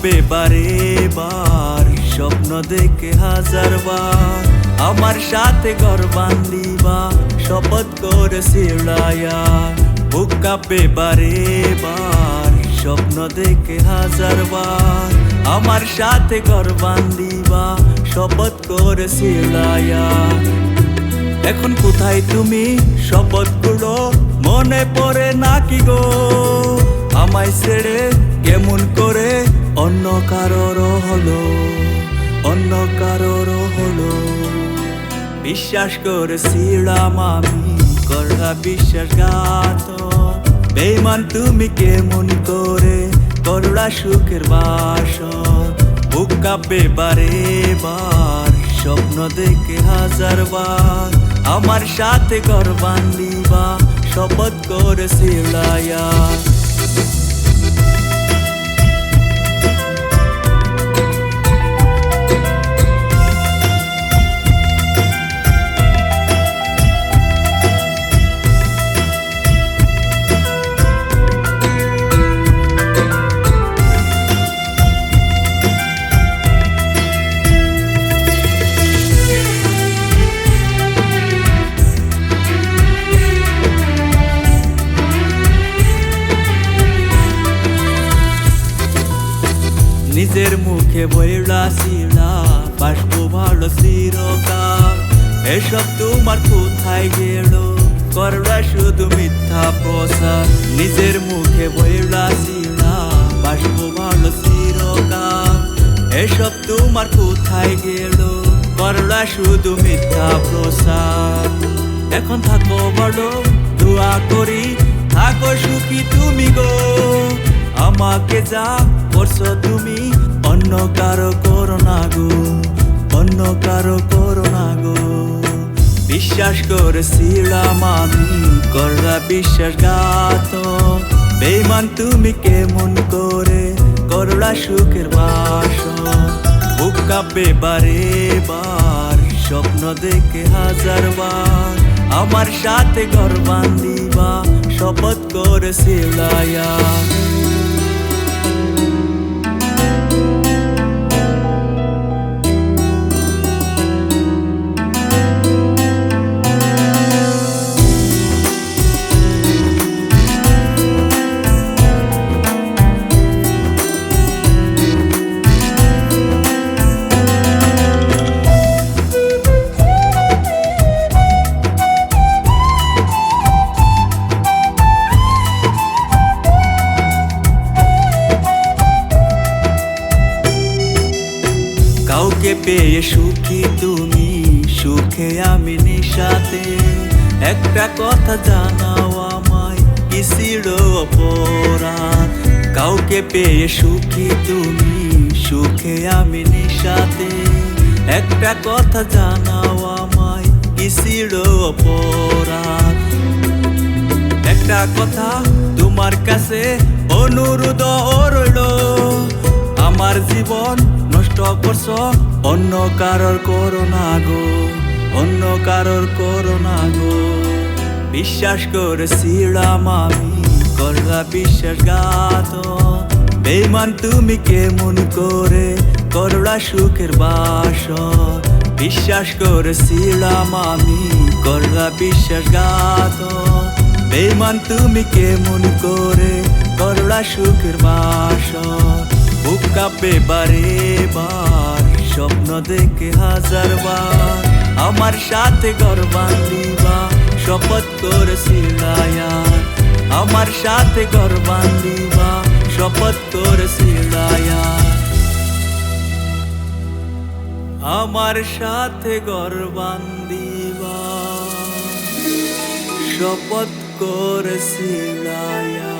কাঁপে বারে বার। স্বপ্ন দেখে হাজার বার। আমার সাথে ঘর বান্দিবা শপথ করে সিড়ায়া বুক কাঁপে বারে বার। স্বপ্ন দেখে হাজার বার। আমার সাথে ঘর বান্দিবা শপথ করে সিড়ায়া এখন কোথায় তুমি? শপথগুলো মনে পড়ে নাকি গো? আমায় ছেড়ে কেমন করে অন্য কারোর হলো, অন্য কারোর হলো। বিশ্বাস করেছিলাম আমি করলা বিশ্বাসঘাত। বেমান তুমি কেমন করে করলা সুখের বাস। বুক কাঁপে বারে বার, স্বপ্ন দেখে হাজার বার। আমার সাথে ঘর বান্দিবা শপথ করেছিলায়া নিজের মুখে বইলা শিলা, বাষ্প ভালো চিরকাল এসব তোমার কোথায় গেল? করলা শুধু মিথ্যা প্রসার নিজের মুখে বইলা শিলা, বাষ্প ভালো চিরকাল এসব তোমার কোথায় গেল? করলা শুধু মিথ্যা প্রসার এখন থাকো বড় দোয়া করি, থাকো সুখী তুমি আমাকে যা করছ তুমি, অন্য কারও করো না গো, অন্য কারও করো না গো। বিশ্বাস করেছিলাম আমি করলা বিশ্বাসঘাত। বেমান তুমি কেমন করে করলা সুখের বাস। বুক কাঁপে বারে বার, স্বপ্ন দেখে হাজার বার। আমার সাথে ঘর বান্দিবা শপথ করেছিলায়া সুখী তুমি, সুখে আমি নিশাতে। একটা কথা জানাও আমায় কিসির অপরাধ? কাউকে পেয়ে সুখী তুমি, সুখে আমি নিশাতে। একটা কথা জানাও আমায় কিসির অপরাধ? একটা কথা তোমার কাছে অনুরোধ রইল, আমার জীবন নষ্ট করছ? অন্য কারোর করোনা গো, অন্য কারোর করোনা গো। বিশ্বাস করেছিলাম আমি, করলা বিশ্বাসঘাত। বেমান তুমি কেমন করে করলা সুখের বাস? বিশ্বাস করেছিলাম আমি, করলা বিশ্বাসঘাত। বেমান তুমি কেমন করে করলা সুখের বাস? বুক কাঁপে বারে বার, স্বপ্ন দেখে হাজার বার। আমার সাথে ঘর বান্দিবা শপথ করেছিলায়া আমার সাথে ঘর বান্দিবা শপথ করেছিলায়া আমার সাথে ঘর বান্দিবা শপথ করেছিলাম